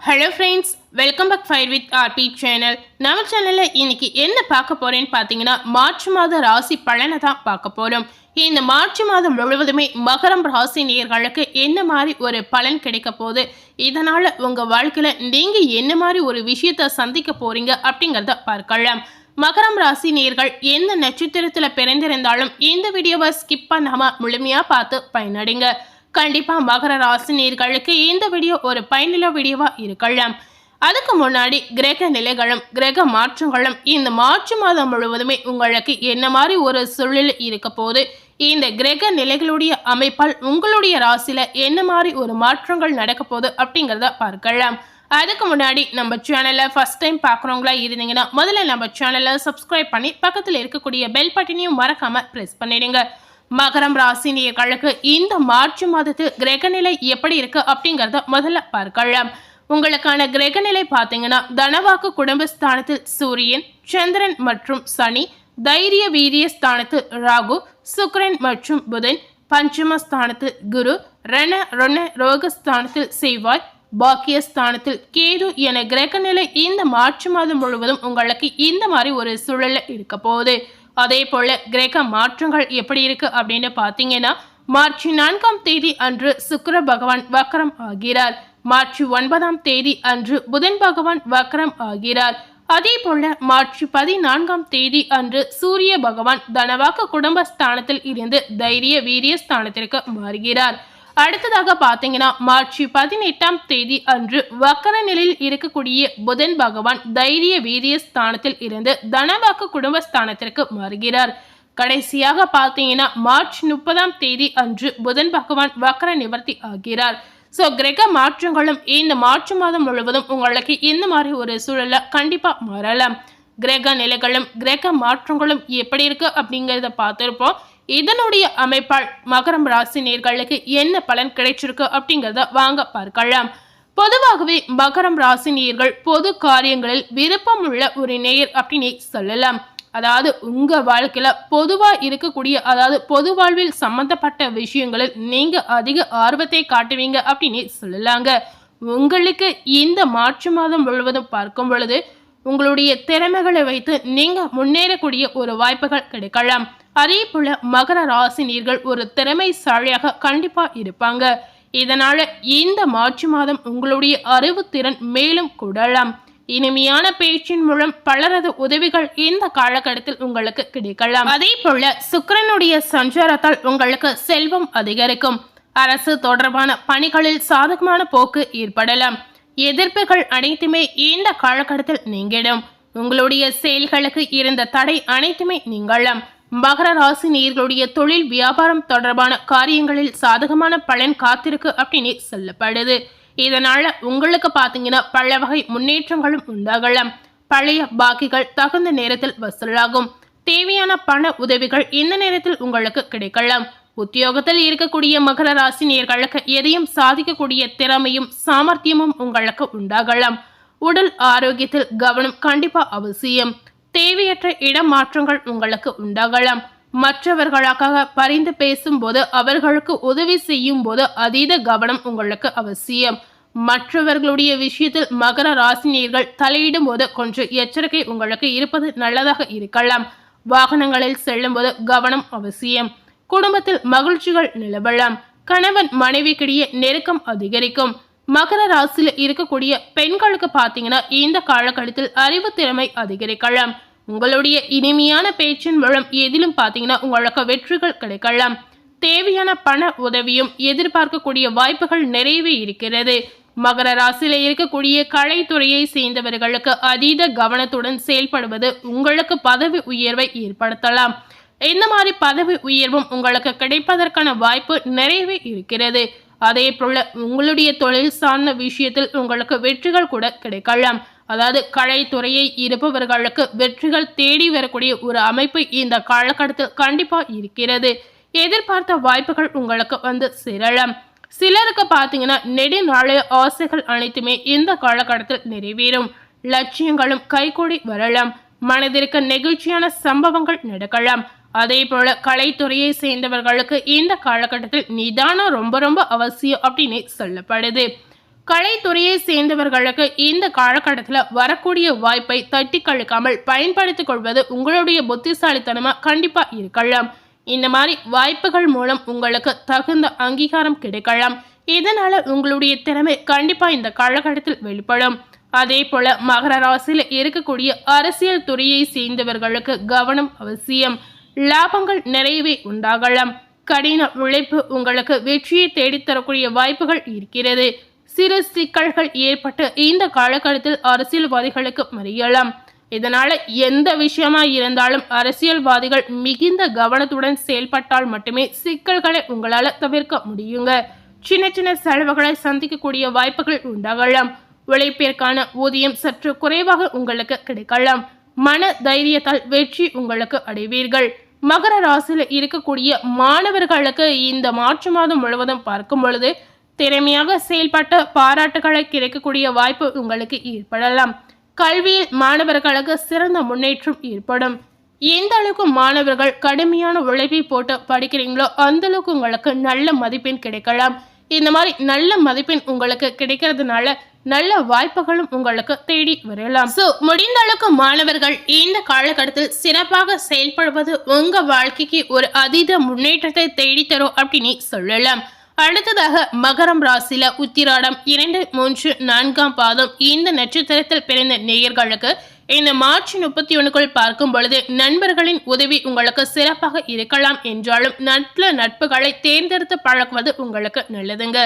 Hello friends welcome back fire with RP channel நம்ம சேனலில் இன்னைக்கு என்ன பார்க்க போறேன்னு பார்த்தீங்கன்னா மார்ச் மாத ராசி பலனை தான் பார்க்க போகிறோம் இந்த மார்ச் மாதம் முழுவதுமே மகரம் ராசி நேர்களுக்கு என்ன மாதிரி ஒரு பலன் கிடைக்க போகுது? இதனால் உங்கள் வாழ்க்கையில் நீங்கள் என்ன மாதிரி ஒரு விஷயத்தை சந்திக்க போறீங்க அப்படிங்கிறத பார்க்கலாம். மகரம் ராசி நேர்கள் எந்த நட்சத்திரத்தில் பிறந்திருந்தாலும் இந்த வீடியோவை ஸ்கிப் பண்ணாமல் முழுமையாக பார்த்து பயனடைங்க. கண்டிப்பாக மகர ராசினியர்களுக்கு இந்த வீடியோ ஒரு பயனுள்ள வீடியோவாக இருக்கலாம். அதுக்கு முன்னாடி கிரக நிலைகளும் கிரக மாற்றங்களும் இந்த மார்ச் மாதம் முழுவதுமே உங்களுக்கு என்ன மாதிரி ஒரு சூழல் இருக்க போது இந்த கிரக நிலைகளுடைய அமைப்பால் உங்களுடைய ராசியில் என்ன மாதிரி ஒரு மாற்றங்கள் நடக்க போகுது அப்படிங்கிறத பார்க்கலாம். அதுக்கு முன்னாடி நம்ம சேனலை ஃபஸ்ட் டைம் பார்க்குறவங்களா இருந்தீங்கன்னா முதல்ல நம்ம சேனலை சப்ஸ்கிரைப் பண்ணி பக்கத்தில் இருக்கக்கூடிய பெல் பட்டினையும் மறக்காமல் ப்ரெஸ் பண்ணிடுங்க. மகரம் ராசினியர்களுக்கு இந்த மார்ச் மாதத்து கிரகநிலை எப்படி இருக்கு அப்படிங்கறத முதல்ல பார்க்கலாம். உங்களுக்கான கிரகநிலை பார்த்தீங்கன்னா தனவாக்கு குடும்பஸ்தானத்தில் சூரியன் சந்திரன் மற்றும் சனி தைரிய வீரிய ஸ்தானத்தில் ராகு சுக்ரன் மற்றும் புதன் பஞ்சமஸ்தானத்தில் குரு ரண ரண ரோகஸ்தானத்தில் செவ்வாய் பாக்கியஸ்தானத்தில் கேது என கிரகநிலை இந்த மார்ச் மாதம் முழுவதும் உங்களுக்கு இந்த மாதிரி ஒரு சூழல்ல இருக்க போகுது. அதே போல கிரக மாற்றங்கள் எப்படி இருக்கு அப்படின்னு பார்த்தீங்கன்னா மார்ச் நான்காம் தேதி அன்று சுக்கர பகவான் வக்ரம் ஆகிறார். மார்ச் ஒன்பதாம் தேதி அன்று புதன் பகவான் வக்ரம் ஆகிறார். அதே போல மார்ச் பதினான்காம் தேதி அன்று சூரிய பகவான் தனவாக்க குடும்ப ஸ்தானத்தில் இருந்து தைரிய வீரிய ஸ்தானத்திற்கு மாறுகிறார். அடுத்ததாக பார்த்தீங்கன்னா மார்ச் பதினெட்டாம் தேதி அன்று வக்கர நிலையில் இருக்கக்கூடிய புதன் பகவான் தைரிய வீரிய ஸ்தானத்தில் இருந்து தனவாக்கு குடும்பஸ்தானத்திற்கு மாறுகிறார். கடைசியாக பார்த்தீங்கன்னா மார்ச் முப்பதாம் தேதி அன்று புதன் பகவான் வக்கர நிவர்த்தி ஆகிறார். ஸோ கிரக மாற்றங்களும் இந்த மார்ச் மாதம் முழுவதும் உங்களுக்கு இந்த மாதிரி ஒரு சூழலில் கண்டிப்பாக மாறலாம். கிரக நிலைகளும் கிரக மாற்றங்களும் எப்படி இருக்கு அப்படிங்கிறத பார்த்துருப்போம். இதனுடைய அமைப்பால் மகரம் ராசி நேர்களுக்கு என்ன பலன் கிடைச்சிருக்கு அப்படிங்கிறத வாங்க பார்க்கலாம். பொதுவாகவே மகரம் ராசி நேர்கள் பொது காரியங்களில் விருப்பம் உள்ள ஒரு நேயர் அப்படின்னு சொல்லலாம். அதாவது உங்க வாழ்க்கையில பொதுவா இருக்கக்கூடிய அதாவது பொது வாழ்வில் சம்பந்தப்பட்ட விஷயங்களில் நீங்க அதிக ஆர்வத்தை காட்டுவீங்க அப்படின்னு சொல்லலாங்க. உங்களுக்கு இந்த மார்ச் மாதம் முழுவதும் பார்க்கும் பொழுது உங்களுடைய திறமைகளை வைத்து நீங்கள் முன்னேறக்கூடிய ஒரு வாய்ப்புகள் கிடைக்கலாம். அதே போல மகர ராசினியர்கள் ஒரு திறமைசாலியாக கண்டிப்பாக இருப்பாங்க. இதனால இந்த மார்ச் மாதம் உங்களுடைய அறிவுத்திறன் மேலும் கூடலாம். இனிமையான பேச்சின் மூலம் பலரது உதவிகள் இந்த காலகட்டத்தில் உங்களுக்கு கிடைக்கலாம். அதே போல சுக்கரனுடைய சஞ்சாரத்தால் உங்களுக்கு செல்வம் அதிகரிக்கும். அரசு தொடர்பான பணிகளில் சாதகமான போக்கு ஏற்படலாம். எதிர்ப்புகள் அனைத்துமே இந்த காலகட்டத்தில் நீங்கிடும். உங்களுடைய செயல்களுக்கு இருந்த தடை அனைத்துமே நீங்களும் மகர ராசி நேர்களுடைய தொழில் வியாபாரம் தொடர்பான காரியங்களில் சாதகமான பலன் காத்திருக்கு அப்படின்னு சொல்லப்படுது. இதனால உங்களுக்கு பார்த்தீங்கன்னா பல வகை முன்னேற்றங்களும் உண்டாகலாம். பழைய பாக்கிகள் தகுந்த நேரத்தில் வசூலாகும். தேவையான பண உதவிகள் இந்த நேரத்தில் உங்களுக்கு கிடைக்கலாம். உத்தியோகத்தில் இருக்கக்கூடிய மகர ராசி நேர்களுக்கு எதையும் சாதிக்கக்கூடிய திறமையும் சாமர்த்தியமும் உங்களுக்கு உண்டாகலாம். உடல் ஆரோக்கியத்தில் கவனம் கண்டிப்பா அவசியம். தேவையற்ற இடமாற்றங்கள் உங்களுக்கு உண்டாகலாம். மற்றவர்களுக்காக பரிந்து பேசும்போது அவர்களுக்கு உதவி செய்யும் போது அதீத கவனம் உங்களுக்கு அவசியம். மற்றவர்களுடைய விஷயத்தில் மகர ராசினியர்கள் தலையிடும் போது கொஞ்சம் எச்சரிக்கை உங்களுக்கு இருப்பது நல்லதாக இருக்கலாம். வாகனங்களில் செல்லும் போது கவனம் அவசியம். குடும்பத்தில் மகிழ்ச்சிகள் நிலவலாம். கணவன் மனைவிக்கிடையே நெருக்கம் அதிகரிக்கும். மகர ராசியில் இருக்கக்கூடிய பெண்களுக்கு பார்த்தீங்கன்னா இந்த காலகட்டத்தில் அறிவு திறமை அதிகரிக்கலாம். உங்களுடைய இனிமையான பேச்சின் மூலம் எதிலும் பார்த்தீங்கன்னா உங்களுக்கு வெற்றிகள் கிடைக்கலாம். தேவையான பண உதவியும் எதிர்பார்க்கக்கூடிய வாய்ப்புகள் நிறையவே இருக்கிறது. மகர ராசியில் இருக்கக்கூடிய கலைத்துறையை சேர்ந்தவர்களுக்கு அதீத கவனத்துடன் செயல்படுவது உங்களுக்கு பதவி உயர்வை ஏற்படுத்தலாம். இந்த மாதிரி பதவி உயர்வும் உங்களுக்கு கிடைப்பதற்கான வாய்ப்பு நிறையவே இருக்கிறது. அதே போல உங்களுடைய தொழில் சார்ந்த விஷயத்தில் உங்களுக்கு வெற்றிகள் கூட கிடைக்கலாம். அதாவது கலைத்துறையை இருப்பவர்களுக்கு வெற்றிகள் தேடி வரக்கூடிய ஒரு அமைப்பு இந்த காலகட்டத்தில் கண்டிப்பா இருக்கிறது. எதிர்பார்த்த வாய்ப்புகள் உங்களுக்கு வந்து சிரளம் சிலருக்கு பார்த்தீங்கன்னா நெடுநாளைய ஆசைகள் அனைத்துமே இந்த காலகட்டத்தில் நிறைவேறும். லட்சியங்களும் கைகூடி வரலாம். மனதிற்கு நெகிழ்ச்சியான சம்பவங்கள் நடக்கலாம். அதேபோல கலைத்துறையை சேர்ந்தவர்களுக்கு இந்த காலகட்டத்தில் நிதானம் ரொம்ப ரொம்ப அவசியம் அப்படின்னு சொல்லப்படுது. கலைத்துறையை சேர்ந்தவர்களுக்கு இந்த காலகட்டத்தில் வரக்கூடிய வாய்ப்பை தட்டி கழிக்காமல் பயன்படுத்திக் கொள்வது உங்களுடைய புத்திசாலித்தனமாக கண்டிப்பாக இருக்கலாம். இந்த மாதிரி வாய்ப்புகள் மூலம் உங்களுக்கு தகுந்த அங்கீகாரம் கிடைக்கலாம். இதனால் உங்களுடைய திறமை கண்டிப்பாக இந்த காலகட்டத்தில் வெளிப்படும். அதே போல மகர ராசியில் இருக்கக்கூடிய அரசியல் துறையை சேர்ந்தவர்களுக்கு கவனம் அவசியம். லாபங்கள் நிறையவே உண்டாகலாம். கடின உழைப்பு உங்களுக்கு வெற்றியை தேடித்தரக்கூடிய வாய்ப்புகள் இருக்கிறது. சிறு சிக்கல்கள் ஏற்பட்டு இந்த காலகட்டத்தில் அரசியல்வாதிகளுக்கு மறியலாம். இதனால எந்த விஷயமா இருந்தாலும் அரசியல்வாதிகள் மிகுந்த கவனத்துடன் செயல்பட்டால் மட்டுமே சிக்கல்களை உங்களால தவிர்க்க முடியுங்க. சின்ன சின்ன செலவுகளை சந்திக்கக்கூடிய வாய்ப்புகள் உண்டாகலாம். உழைப்பிற்கான ஊதியம் சற்று குறைவாக உங்களுக்கு கிடைக்கலாம். மன தைரியத்தால் வெற்றி உங்களுக்கு அடைவீர்கள். மகர ராசியில் இருக்கக்கூடிய மாணவர்களுக்கு இந்த மார்ச் மாதம் முழுவதும் பார்க்கும் பொழுது திறமையாக செயல்பட்ட பாராட்டுகளை கிடைக்கக்கூடிய வாய்ப்பு உங்களுக்கு ஏற்படலாம். கல்வியில் மாணவர்களுக்கு சிறந்த முன்னேற்றம் ஏற்படும். எந்த அளவுக்கு மாணவர்கள் கடுமையான உழைப்பை போட்டு படிக்கிறீங்களோ அந்த அளவுக்கு உங்களுக்கு நல்ல மதிப்பெண் கிடைக்கலாம். இந்த மாதிரி நல்ல மதிப்பெண் உங்களுக்கு கிடைக்கிறதுனால நல்ல வாய்ப்புகளும் உங்களுக்கு தேடி வரலாம். ஸோ முடிந்த அளவுக்கு மாணவர்கள் இந்த காலகட்டத்தில் சிறப்பாக செயல்படுவது உங்க வாழ்க்கைக்கு ஒரு அதீத முன்னேற்றத்தை தேடித்தரும் அப்படின்னு சொல்லலாம். அடுத்ததாக மகரம் ராசியில உத்திராடம் இரண்டு மூன்று நான்காம் பாதம் இந்த நட்சத்திரத்தில் பிறந்த நேயர்களுக்கு இந்த மார்ச் முப்பத்தி ஒன்றுக்குள் பார்க்கும் பொழுது நண்பர்களின் உதவி உங்களுக்கு சிறப்பாக இருக்கலாம் என்றாலும் நல்ல நட்புகளை தேர்ந்தெடுத்து பழக்குவது உங்களுக்கு நல்லதுங்க.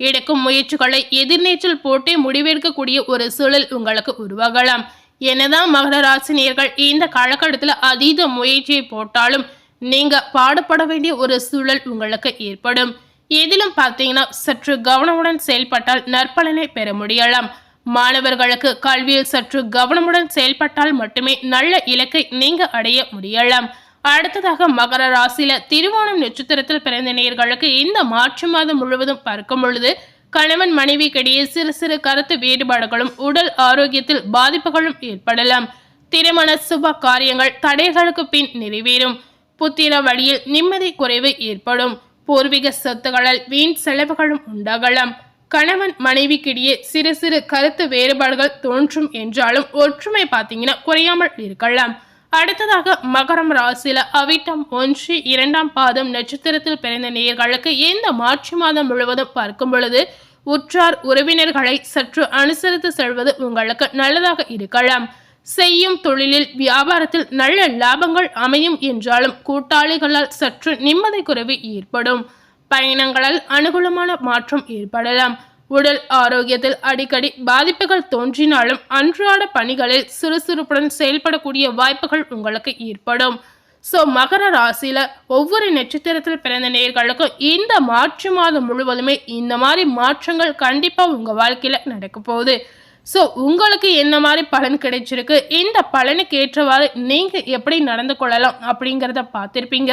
எடுக்கும் முயற்சிகளை எதிர்நீச்சல் போட்டே முடிவெடுக்கக்கூடிய ஒரு சூழல் உங்களுக்கு உருவாகலாம். என்னதான் மகர ராசினியர்கள் இந்த காலகட்டத்தில் அதீத முயற்சியை போட்டாலும் நீங்கள் பாடுபட வேண்டிய ஒரு சூழல் உங்களுக்கு ஏற்படும். எதிலும் பார்த்தீங்கன்னா சற்று கவனமுடன் செயல்பட்டால் நற்பலனை பெற முடியலாம். மாணவர்களுக்கு கல்வியில் சற்று கவனமுடன் செயல்பட்டால் மட்டுமே நல்ல இலக்கை நீங்கள் அடைய முடியலாம். அடுத்ததாக மகர ராசியில திருவோணம் நட்சத்திரத்தில் பிறந்த நேர்களுக்கு இந்த மார்ச் மாதம் முழுவதும் பார்க்கும் பொழுது கணவன் மனைவிக்கிடையே சிறு சிறு கருத்து வேறுபாடுகளும் உடல் ஆரோக்கியத்தில் பாதிப்புகளும் ஏற்படலாம். திருமண சுப காரியங்கள் தடைகளுக்கு பின் நிறைவேறும். புத்திர வழியில் நிம்மதி குறைவு ஏற்படும். பூர்வீக சொத்துகளால் வீண் செலவுகளும் உண்டாகலாம். கணவன் மனைவிக்கிடையே சிறு சிறு கருத்து வேறுபாடுகள் தோன்றும் என்றாலும் ஒற்றுமை பார்த்தீங்கன்னா குறையாமல் இருக்கலாம். அடுத்ததாக மகரம் ராசியில அவிட்டம் ஒன்று இரண்டாம் பாதம் நட்சத்திரத்தில் பிறந்த நேயர்களுக்கு இந்த மார்ச் மாதம் முழுவதும் பார்க்கும் பொழுது உற்றார் உறவினர்களை சற்று அனுசரித்து செல்வது உங்களுக்கு நல்லதாக இருக்கலாம். செய்யும் தொழிலில் வியாபாரத்தில் நல்ல லாபங்கள் அமையும் என்றாலும் கூட்டாளிகளால் சற்று நிம்மதி குறைவு ஏற்படும். பயணங்களால் அனுகூலமான மாற்றம் ஏற்படலாம். உடல் ஆரோக்கியத்தில் அடிக்கடி பாதிப்புகள் தோன்றினாலும் அன்றாட பணிகளில் சுறுசுறுப்புடன் செயல்படக்கூடிய வாய்ப்புகள் உங்களுக்கு ஏற்படும். ஸோ மகர ராசியில் ஒவ்வொரு நட்சத்திரத்தில் பிறந்த நேர்களுக்கும் இந்த மாற்று மாதம் முழுவதுமே இந்த மாதிரி மாற்றங்கள் கண்டிப்பாக உங்கள் வாழ்க்கையில் நடக்க போகுது. ஸோ உங்களுக்கு என்ன மாதிரி பலன் கிடைச்சிருக்கு? இந்த பலனுக்கு ஏற்றவாறு நீங்கள் எப்படி நடந்து கொள்ளலாம் அப்படிங்கிறத பார்த்துருப்பீங்க.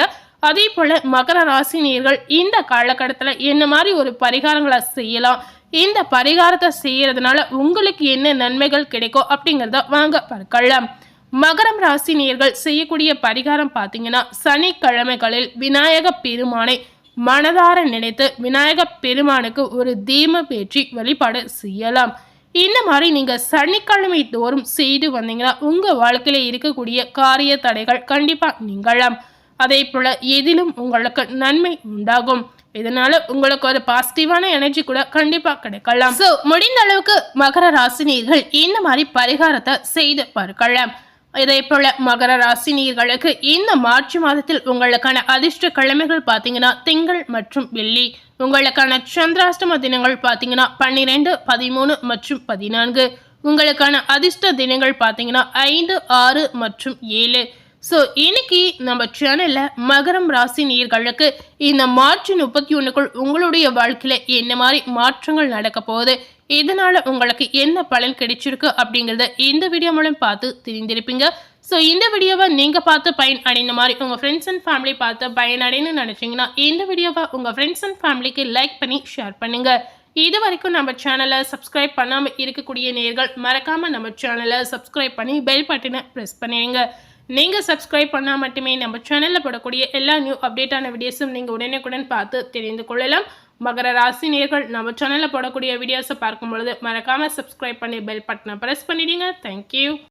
அதே போல் மகர ராசினியர்கள் இந்த காலகட்டத்தில் என்ன மாதிரி ஒரு பரிகாரங்களை செய்யலாம்? இந்த பரிகாரத்தை செய்யறதுனால உங்களுக்கு என்ன நன்மைகள் கிடைக்கும் அப்படிங்கிறத வாங்க பார்க்கலாம். மகரம் ராசினியர்கள் செய்யக்கூடிய பரிகாரம் பார்த்தீங்கன்னா சனிக்கிழமைகளில் விநாயக பெருமானை மனதார நினைத்து விநாயக பெருமானுக்கு ஒரு தீம பேற்றி வழிபாடு செய்யலாம். இந்த மாதிரி நீங்கள் சனிக்கிழமை தோறும் செய்து வந்தீங்கன்னா உங்கள் வாழ்க்கையில் இருக்கக்கூடிய காரிய தடைகள் கண்டிப்பாக நீங்களாம் அதே போல் எதிலும் உங்களுக்கு நன்மை உண்டாகும். இதனால உங்களுக்கு ஒரு பாசிட்டிவான எனர்ஜி கூட கண்டிப்பாக கிடைக்கலாம். ஸோ முடிந்த அளவுக்கு மகர ராசினியர்கள் இந்த மாதிரி பரிகாரத்தை செய்து பார்க்கலாம் இதே போல மகர ராசினியர்களுக்கு இந்த மார்ச் மாதத்தில் உங்களுக்கான அதிர்ஷ்ட கிழமைகள் பார்த்தீங்கன்னா திங்கள் மற்றும் வெள்ளி. உங்களுக்கான சந்திராஷ்டம தினங்கள் பார்த்தீங்கன்னா பன்னிரெண்டு பதிமூணு மற்றும் பதினான்கு. உங்களுக்கான அதிர்ஷ்ட தினங்கள் பார்த்தீங்கன்னா ஐந்து ஆறு மற்றும் ஏழு. ஸோ இன்னைக்கு நம்ம சேனலில் மகரம் ராசி நீர்களுக்கு இந்த மார்ச் முப்பத்தி ஒன்றுக்குள் உங்களுடைய வாழ்க்கையில் என்ன மாதிரி மாற்றங்கள் நடக்க போகுது இதனால் உங்களுக்கு என்ன பலன் கிடைச்சிருக்கு அப்படிங்கிறத இந்த வீடியோ மூலம் பார்த்து தெரிந்திருப்பீங்க. ஸோ இந்த வீடியோவை நீங்கள் பார்த்து பயன் அடைந்த மாதிரி உங்கள் ஃப்ரெண்ட்ஸ் அண்ட் ஃபேமிலி பார்த்து பயன் அடைன்னு நினச்சிங்கன்னா இந்த வீடியோவை உங்கள் ஃப்ரெண்ட்ஸ் அண்ட் ஃபேமிலிக்கு லைக் பண்ணி ஷேர் பண்ணுங்கள் இது வரைக்கும் நம்ம சேனலை சப்ஸ்கிரைப் பண்ணாமல் இருக்கக்கூடிய நேர்கள் மறக்காமல் நம்ம சேனலை சப்ஸ்கிரைப் பண்ணி பெல் பட்டனை ப்ரெஸ் பண்ணிடுங்க. நீங்கள் சப்ஸ்கிரைப் பண்ணால் மட்டுமே நம்ம சேனலில் போடக்கூடிய எல்லா நியூ அப்டேட்டான வீடியோஸும் நீங்கள் உடனுக்குடன் பார்த்து தெரிந்து கொள்ளலாம். மகர ராசி நேர்கள் நம்ம சேனலில் போடக்கூடிய வீடியோஸை பார்க்கும் பொழுது மறக்காமல் சப்ஸ்கிரைப் பண்ணி பெல் பட்டனை ப்ரெஸ் பண்ணிடுங்க. தேங்க்யூ